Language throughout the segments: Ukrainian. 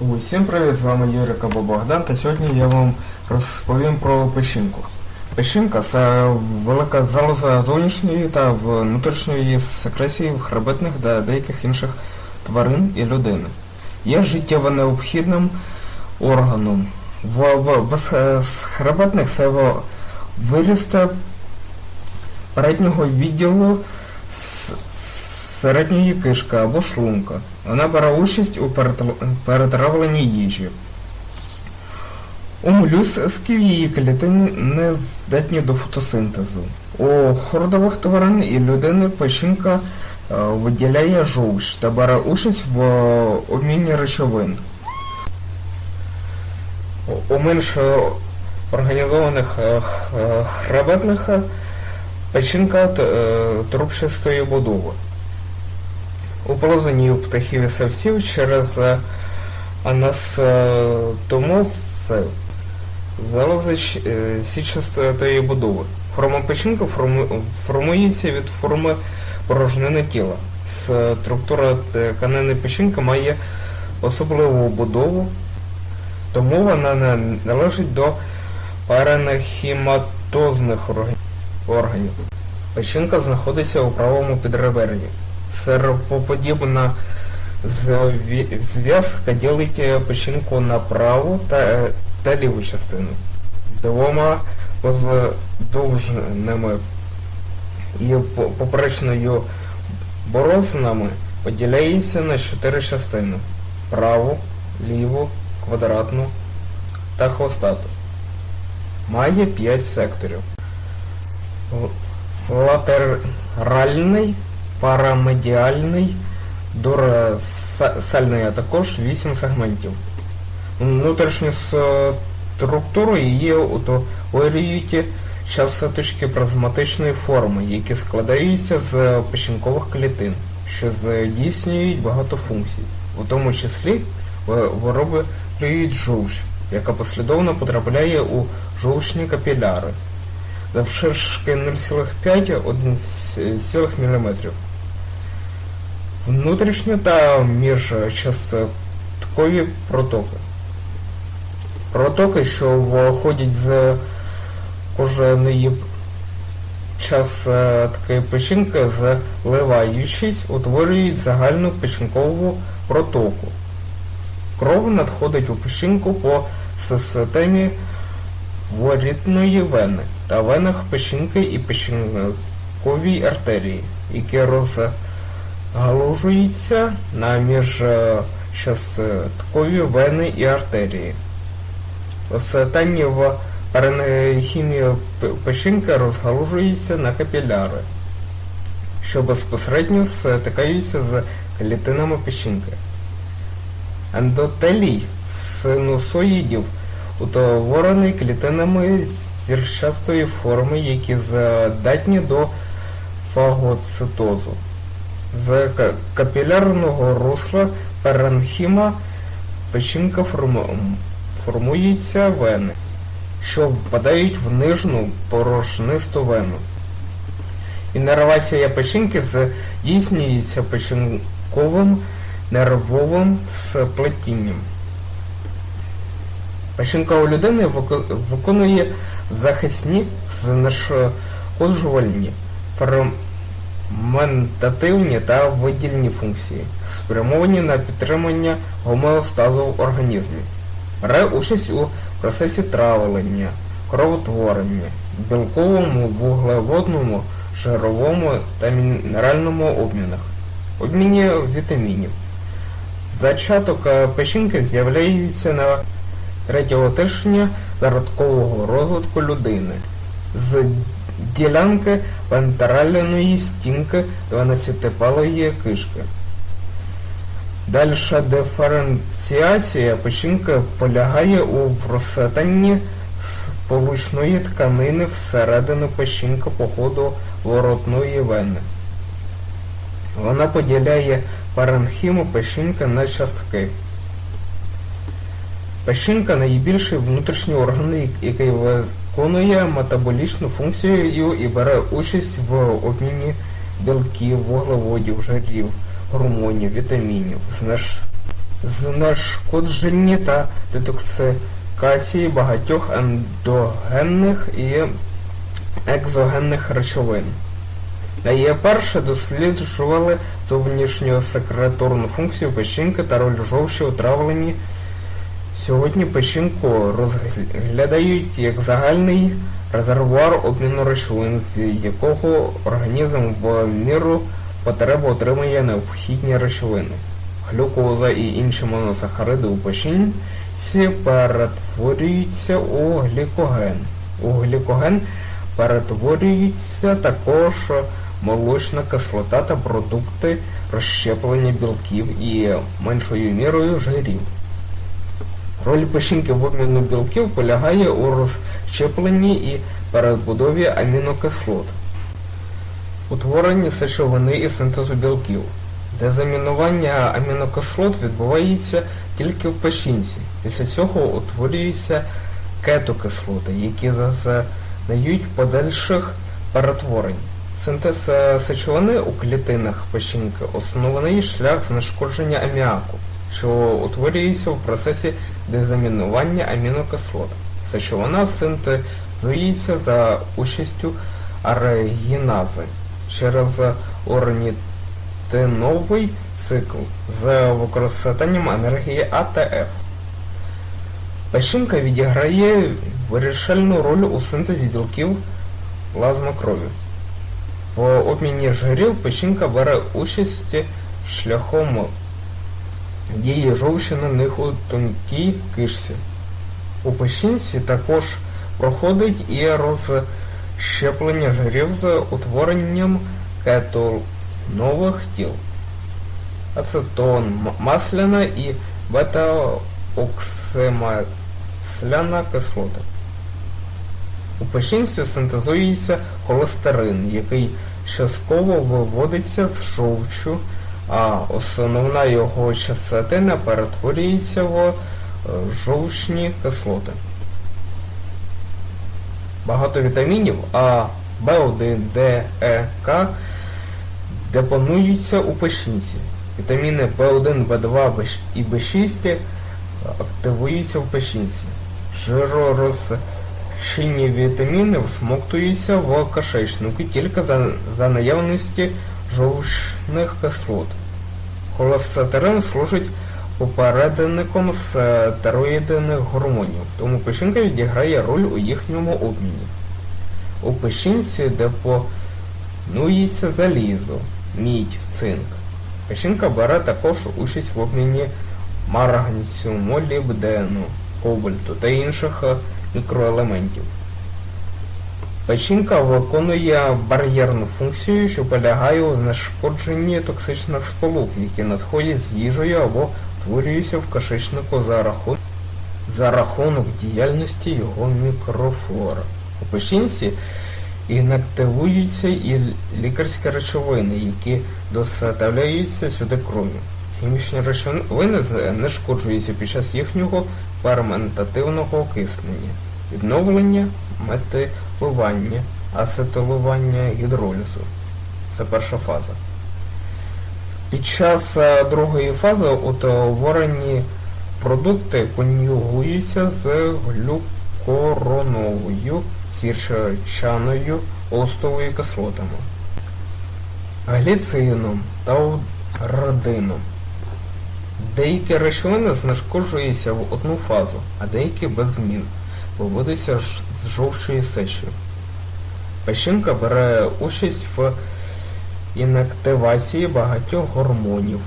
Усім привіт, з вами Юрик або Богдан, та сьогодні я вам розповім про печінку. Печінка це велика залоза зовнішньої та внутрішньої секресії хребетних та деяких інших тварин і людини. Є життєво необхідним органом. В, в безхребетних це в- вирісте переднього відділу с- середньої кишки або шлунка. Вона бере участь у перетравленні їжі. У молюсків її клітини не здатні до фотосинтезу. У хордових тварин і людини печінка е, виділяє жовч та бере участь в е, обміні речовин. У- менш е, організованих хребетних печінка трубчастої будови. У полозині у птахів і савців через е, анастомоз залози щ- е, січастої будови. Форма печінки формується від форми порожнини тіла. Структура тканини печінки має особливу будову, тому вона не належить до паренхіматозних орган- органів. Печінка знаходиться у правому підребер'ї. Серпоподібна зв'язка ділить печінку на праву та, та ліву частину. Двома поздовжними і поперечною борознами поділяється на чотири частини: праву, ліву, квадратну та хвостату. Має п'ять секторів. Латеральний, парамедіальний, дорсальний, а також 8 сегментів. Внутрішню структуру її утворюють частоточки плазматичної форми, які складаються з печінкових клітин, що здійснюють багато функцій, у тому числі ви- вироблюють жовч, яка послідовно потрапляє у жовчні капіляри завширшки 0,5-1 мм. Внутрішньо та міжчасткові протоки. Протоки, що входять з кожної частки печінки, зливаючись, утворюють загальну печінкову протоку. Кров надходить у печінку по системі ворітної вени та венах печінки і печінковій артерії, які розгалужуються на міжчасткові вени і артерії. В паренхімії п- печінки розгалужуються на капіляри, що безпосередньо стикаються з клітинами печінки. Ендотелій синусоїдів утворений клітинами зірчастої форми, які здатні до фагоцитозу. З капілярного русла паренхіма печінка форму- формуються вени, що впадають в нижню порожнисту вену. Іннервація печінки здійснюється печінковим нервовим сплетінням. Печінка у людини виконує захисні знешкоджувальні, ферментативні та видільні функції, спрямовані на підтримання гомеостазу в організмі. Бере участь у процесі травлення, кровотворення, білковому, вуглеводному, жировому та мінеральному обмінах, обміні вітамінів. Зачаток е, печінки з'являється на третього тижня зародкового розвитку людини з ділянки вентральної стінки 12-палої кишки. Дальша диференціація печінки полягає у вростанні сполучної тканини всередину печінки по ходу воротної вени. Вона поділяє паренхіму печінки на частки. Печінка найбільший внутрішній орган, який виконує метаболічну функцію і бере участь в обміні білків, вуглеводів, жирів, гормонів, вітамінів, знешкодженні та детоксикації багатьох ендогенних і екзогенних речовин. Найперше досліджували зовнішню секреторну функцію печінки та роль жовчі у травленні. Сьогодні печінку розглядають як загальний резервуар обміну речовин, з якого організм в міру потреби отримує необхідні речовини. Глюкоза і інші моносахариди у печінці перетворюються у глікоген. У глікоген перетворюються також молочна кислота та продукти розщеплення білків і меншою мірою жирів. Роль печінки в обміну білків полягає у розщепленні і перебудові амінокислот, утворенні сечовини і синтезу білків. Дезамінування амінокислот відбувається тільки в печінці. Після цього утворюються кетокислоти, які зазнають подальших перетворень. Синтез е, сечовини у клітинах печінки основний шлях знешкодження аміаку, що утворюється в процесі дезамінування амінокислот. Сечовина синтезується за участю аргінази через орнітиновий цикл з використанням енергії АТФ. Печінка відіграє вирішальну роль у синтезі білків плазма крові. В обміні жирів печінка бере участь шляхом дії жовчі на них тонкій кишці. У печінці також проходить і розщеплення жирів з утворенням кетонових тіл. Ацетон масляна і бета-оксимасляна кислота. У печінці синтезується холестерин, який частково виводиться з жовчу, а основна його частина перетворюється в е, жовчні кислоти. Багато вітамінів А, В1, Д, Е, К депонуються у печінці. Вітаміни В1, В2 і В6 активуються в печінці. Жиророзчинні вітаміни всмоктуються в кишечнику тільки за, за наявності жовчних кислот. Холестерин служить попередником стероїдних гормонів, тому печінка відіграє роль у їхньому обміні. У печінці депонується залізо, мідь, цинк. Печінка бере також участь в обміні марганцю, молібдену, кобальту та інших мікроелементів. Печінка виконує бар'єрну функцію, що полягає у знешкодженні токсичних сполук, які надходять з їжею або утворюються в кишечнику за рахунок, за рахунок діяльності його мікрофлори. У печінці інактивуються і лікарські речовини, які доставляються сюди кров'ю. Хімічні речовини знешкоджуються під час їхнього ферментативного окиснення, відновлення, метилування, ацетилування, гідролізу. Це перша фаза. Під час е, другої фази утворені продукти конюгуються з глюкороновою, сірчаною, остовою кислотами, гліцином та родином. Деякі речовини знешкоджуються в одну фазу, а деякі без змін, виводяться з жовчої сечі. Печінка бере участь в інактивації багатьох гормонів,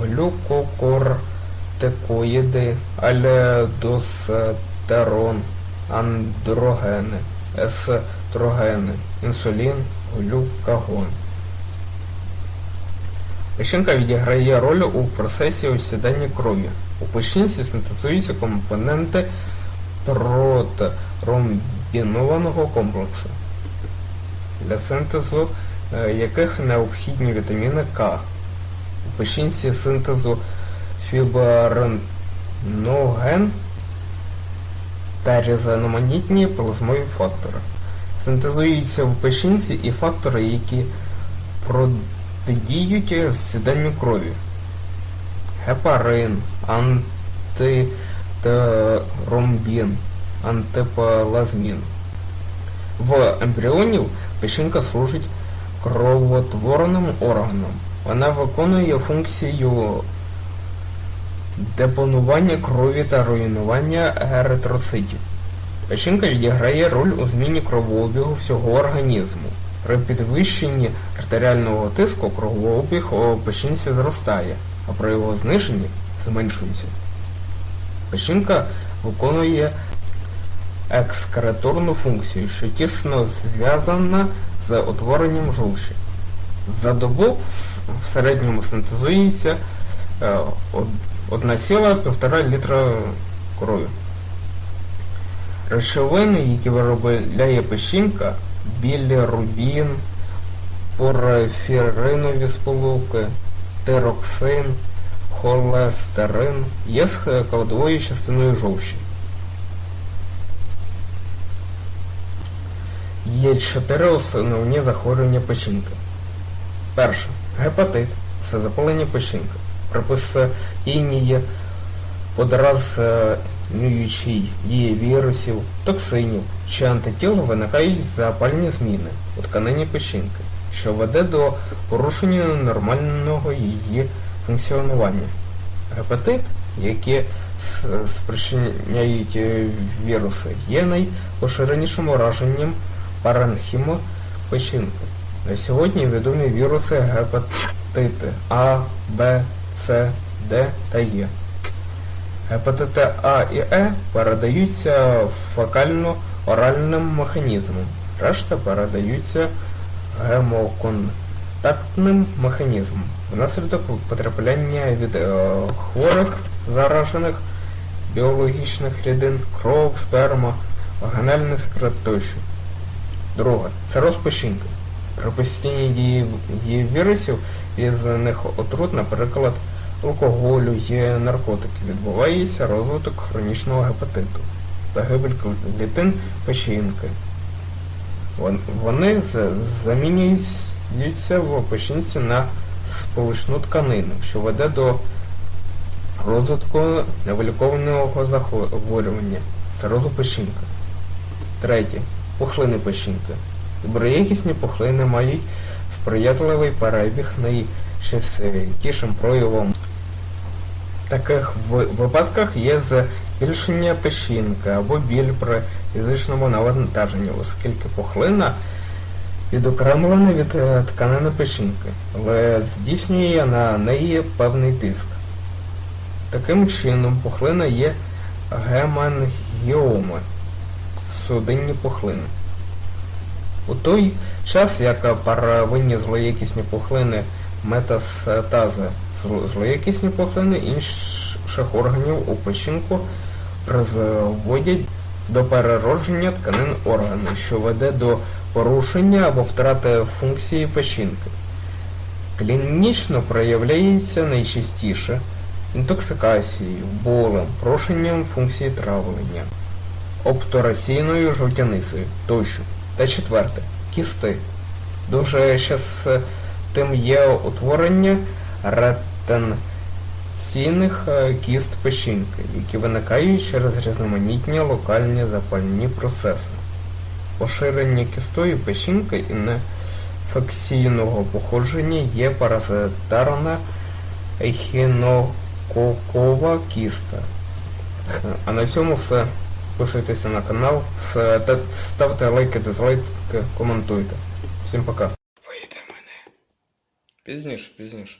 глюкокортикоїди, альдостерон, андрогени, естрогени, інсулін, глюкагон. Печінка відіграє роль у процесі осідання крові. У печінці синтезуються компоненти протромбінованого комплексу, для синтезу е, яких необхідні вітаміни К. У печінці синтезу фібриноген та різноманітні плазмові фактори. Синтезуються в печінці і фактори, які протидіють зсіданню крові. гепарин, антитромбін, антиплазмін. В ембріонів печінка служить кровотворним органом. Вона виконує функцію депонування крові та руйнування еритроцитів. Печінка відіграє роль у зміні кровообігу всього організму. При підвищенні артеріального тиску кровообіг у печінці зростає, а при його зниженні зменшується. Печінка виконує екскреторну функцію, що тісно зв'язана з утворенням жовчі. За добу в середньому синтезується е, од- 1,5 літра крові. Речовини, які виробляє печінка, білірубін, порфіринові сполуки, тироксин, холестерин, є складовою частиною жовчі. Є чотири основні захворювання печінки. Перше. Гепатит це запалення печінки. Приписання подразнюючий дії вірусів, токсинів чи антитіл виникають запальні зміни у тканині печінки, що веде до порушення нормального її функціонування. Гепатит, які спричиняють е, віруси, є найпоширенішим ураженням паренхіму печінки. На сьогодні відомі віруси гепатити А, Б, С, Д та Е. Гепатити А і Е передаються фекально-оральним механізмом, решта передаються гемоконтактним механізмом внаслідок потрапляння від е, хворих заражених біологічних рідин, кров, сперма, вагінальний секрет тощо. Друге. Цироз печінки. При постійній дії дії вірусів різних отрут, наприклад, алкоголю, є наркотики, відбувається розвиток хронічного гепатиту, загибель клітин печінки. Вон- Вони замінюються в печінці на сполучну тканину, що веде до розвитку невилікованого захворювання цирозу печінки. Третє. Пухлини печінки. Доброякісні пухлини мають сприятливий перебіг найчастішим проявом. В таких випадках є збільшення печінки або біль при фізичному навантаженні, оскільки пухлина відокремлена від е, тканини печінки, але здійснює на неї певний тиск. Таким чином, пухлина є гемангіоми, судинні пухлини. У той час, як первинні злоякісні пухлини метастази зло- злоякісні пухлини інших органів у печінку призводять до переродження тканин органу, що веде до порушення або втрати функції печінки. Клінічно проявляється найчастіше інтоксикацією, болем, порушенням функції травлення, обтораційною жовтяницею тощо. Та четверте кісти. Дуже частим є утворення ретенційних е, кіст печінки, які виникають через різноманітні локальні запальні процеси. Поширення кістою печінки інфекційного походження є паразитарна ехінококова кіста. А на цьому все. Підписуйтеся на канал, ставте лайки, дизлайки, коментуйте. Всім пока. Вийде мене. Пізніше, пізніше.